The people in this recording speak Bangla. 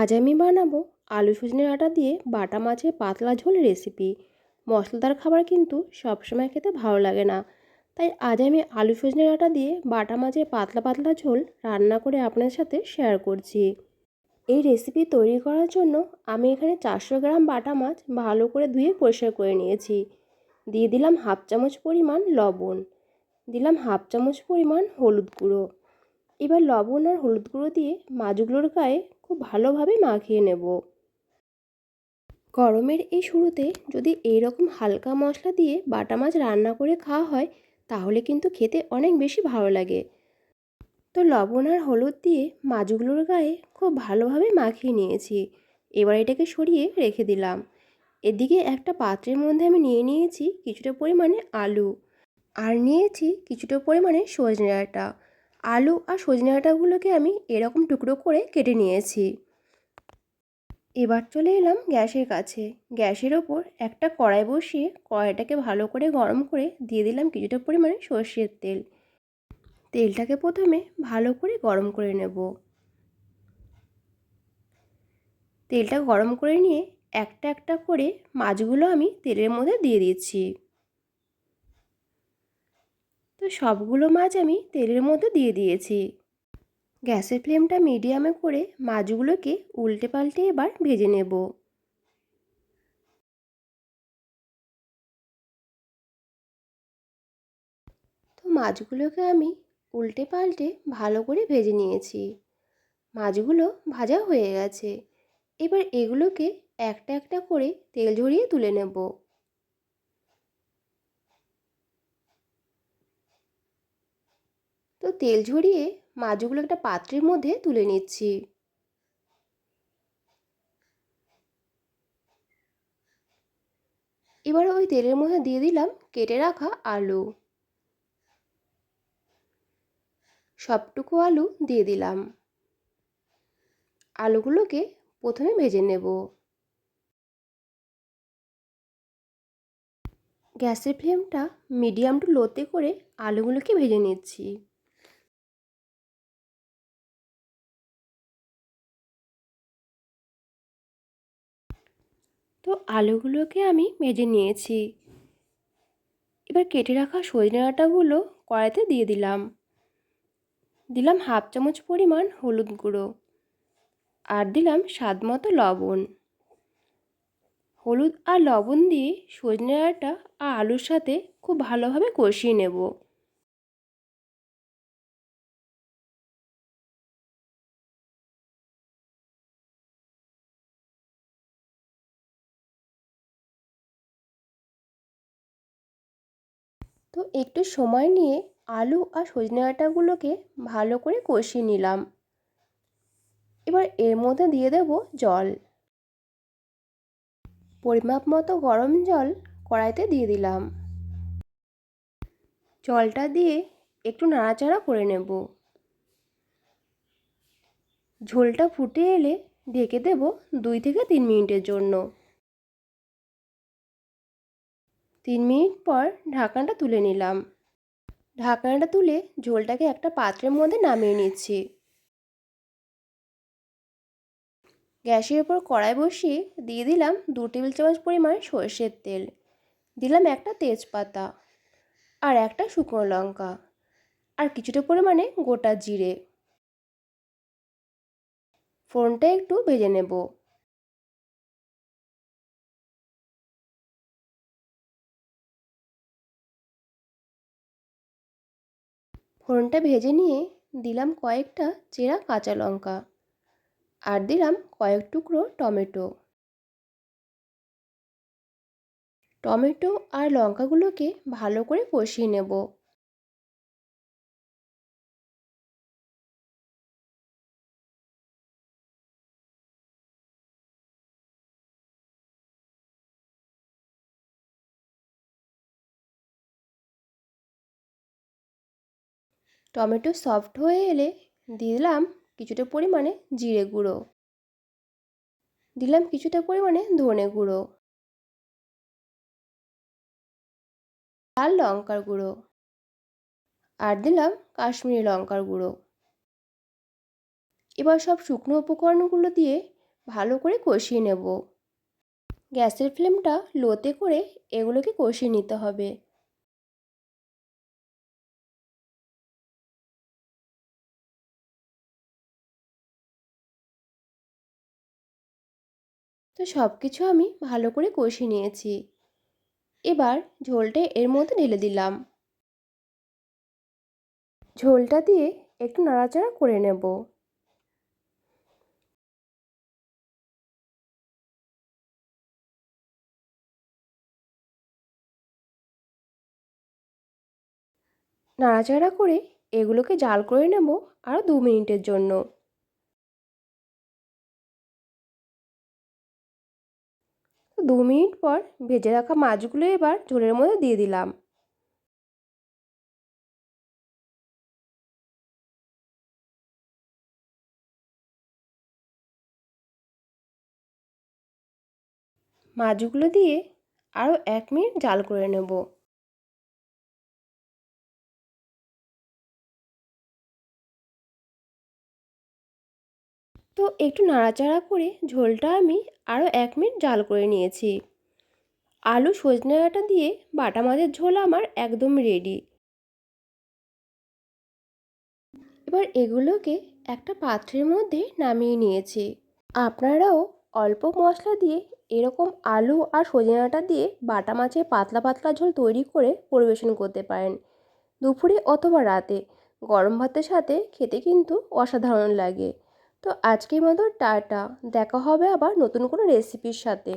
আজ আমি বানাবো আলু সজনে আটা দিয়ে বাটা মাছের পাতলা ঝোল রেসিপি মশলাদার খাবার কিন্তু সবসময় খেতে ভালো লাগে না। তাই আজ আমি আলু সজনে আটা দিয়ে বাটা মাছের পাতলা পাতলা ঝোল রান্না করে আপনার সাথে শেয়ার করছি। এই রেসিপি তৈরি করার জন্য আমি এখানে চারশো গ্রাম বাটা মাছ ভালো করে ধুয়ে পরিষ্কার করে নিয়েছি। দিয়ে দিলাম হাফ চামচ পরিমাণ লবণ। দিলাম হাফ চামচ পরিমাণ হলুদ গুঁড়ো। এবার লবণ আর হলুদ গুঁড়ো দিয়ে মাছগুলোর গায়ে খুব ভালোভাবে মাখিয়ে নেব। গরমের এই শুরুতে যদি এই রকম হালকা মশলা দিয়ে বাটা মাছ রান্না করে খাওয়া হয়, তাহলে কিন্তু খেতে অনেক বেশি ভালো লাগে। তো লবণ আর হলুদ দিয়ে মাছগুলোর গায়ে খুব ভালোভাবে মাখিয়ে নিয়েছি। এবার এটাকে সরিয়ে রেখে দিলাম। এদিকে একটা পাত্রের মধ্যে আমি নিয়ে নিয়েছি কিছুটা পরিমাণে আলু। আর নিয়েছি কিছুটা পরিমাণে সজনে ডাঁটা আলু আর সজনে ডাঁটাগুলোকে আমি এরকম টুকরো করে কেটে নিয়েছি। এবার চলে এলাম গ্যাসের কাছে। গ্যাসের ওপর একটা কড়াই বসিয়ে কড়াইটাকে ভালো করে গরম করে দিয়ে দিলাম কিছুটা পরিমাণে সর্ষের তেল। তেলটাকে প্রথমে ভালো করে গরম করে নেব। তেলটা গরম করে নিয়ে একটা একটা করে মাছগুলো আমি তেলের মধ্যে দিয়ে দিচ্ছি। তো সবগুলো মাছ আমি তেলের মধ্যে দিয়ে দিয়েছি। গ্যাসের ফ্লেমটা মিডিয়ামে করে মাছগুলোকে উল্টে পাল্টে এবার ভেজে নেব। তো মাছগুলোকে আমি উল্টে পাল্টে ভালো করে ভেজে নিয়েছি। মাছগুলো ভাজা হয়ে গেছে। এবার এগুলোকে একটা একটা করে তেল ঝরিয়ে তুলে নেব। তো তেল ঝরিয়ে মাছগুলো একটা পাত্রের মধ্যে তুলে নিচ্ছি। এবার ওই তেলের মধ্যে দিয়ে দিলাম কেটে রাখা আলু। সবটুকু আলু দিয়ে দিলাম। আলুগুলোকে প্রথমে ভেজে নেব। গ্যাসের ফ্লেমটা মিডিয়াম টু লোতে করে আলুগুলোকে ভেজে নিচ্ছি। তো আলুগুলোকে আমি ভেজে নিয়েছি। এবার কেটে রাখা সজনে ডাঁটাগুলো কড়াইতে দিয়ে দিলাম। দিলাম হাফ চামচ পরিমাণ হলুদ গুঁড়ো আর দিলাম স্বাদ মতো লবণ। হলুদ আর লবণ দিয়ে সজনে ডাঁটা আর আলুর সাথে খুব ভালোভাবে কষিয়ে নেব। তো একটু সময় নিয়ে আলু আর সজনে ডাঁটাগুলোকে ভালো করে কষিয়ে নিলাম। এবার এর মধ্যে দিয়ে দেব জল। পরিমাপ মতো গরম জল কড়াইতে দিয়ে দিলাম। জলটা দিয়ে একটু নাড়াচাড়া করে নেব। ঝোলটা ফুটে এলে ঢেকে দেব দুই থেকে তিন মিনিটের জন্য। তিন মিনিট পর ঢাকনাটা তুলে নিলাম। ঢাকনাটা তুলে ঝোলটাকে একটা পাত্রের মধ্যে নামিয়ে নিচ্ছি। গ্যাসের ওপর কড়াই বসিয়ে দিয়ে দিলাম দু টেবিল চামচ পরিমাণ সর্ষের তেল। দিলাম একটা তেজপাতা আর একটা শুকনো লঙ্কা আর কিছুটা পরিমাণে গোটা জিরে। ফোড়নটা একটু ভেজে নেব। ফোড়নটা ভেজে নিয়ে দিলাম কয়েকটা চেরা কাঁচা লঙ্কা আর দিলাম কয়েক টুকরো টমেটো। টমেটো আর লঙ্কাগুলোকে ভালো করে কষিয়ে নেব। টমেটো সফট হয়ে এলে দিলাম কিছুটা পরিমাণে জিরে গুঁড়ো। দিলাম কিছুটা পরিমাণে ধনে গুঁড়ো। লাল লঙ্কার গুঁড়ো। আর দিলাম কাশ্মীরি লঙ্কার গুঁড়ো। এবার সব শুকনো উপকরণগুলো দিয়ে ভালো করে কষিয়ে নেব। গ্যাসের ফ্লেমটা লোতে করে এগুলোকে কষিয়ে নিতে হবে। তো সব কিছু আমি ভালো করে কষিয়ে নিয়েছি। এবার ঝোলটা এর মধ্যে ঢেলে দিলাম। ঝোলটা দিয়ে একটু নাড়াচাড়া করে নেব। নাড়াচাড়া করে এগুলোকে জাল করে নেব আরও দু মিনিটের জন্য। দু মিনিট পর ভেজে রাখা মাছগুলো এবার ঝোলের মধ্যে দিয়ে দিলাম। মাছগুলো দিয়ে আরও এক মিনিট জাল করে নেব। তো একটু নাড়াচাড়া করে ঝোলটা আমি আরও এক মিনিট জাল করে নিয়েছি। আলু সজনে ডাঁটা দিয়ে বাটা মাছের ঝোল আমার একদম রেডি এবার এগুলোকে একটা পাত্রের মধ্যে নামিয়ে নিয়েছি। আপনারাও অল্প মশলা দিয়ে এরকম আলু আর সজনে ডাঁটা দিয়ে বাটা মাছের পাতলা পাতলা ঝোল তৈরি করে পরিবেশন করতে পারেন। দুপুরে অথবা রাতে গরম ভাতের সাথে খেতে কিন্তু অসাধারণ লাগে। তো আজকের মতো টাটা। দেখা হবে আবার নতুন কোনো রেসিপির সাথে।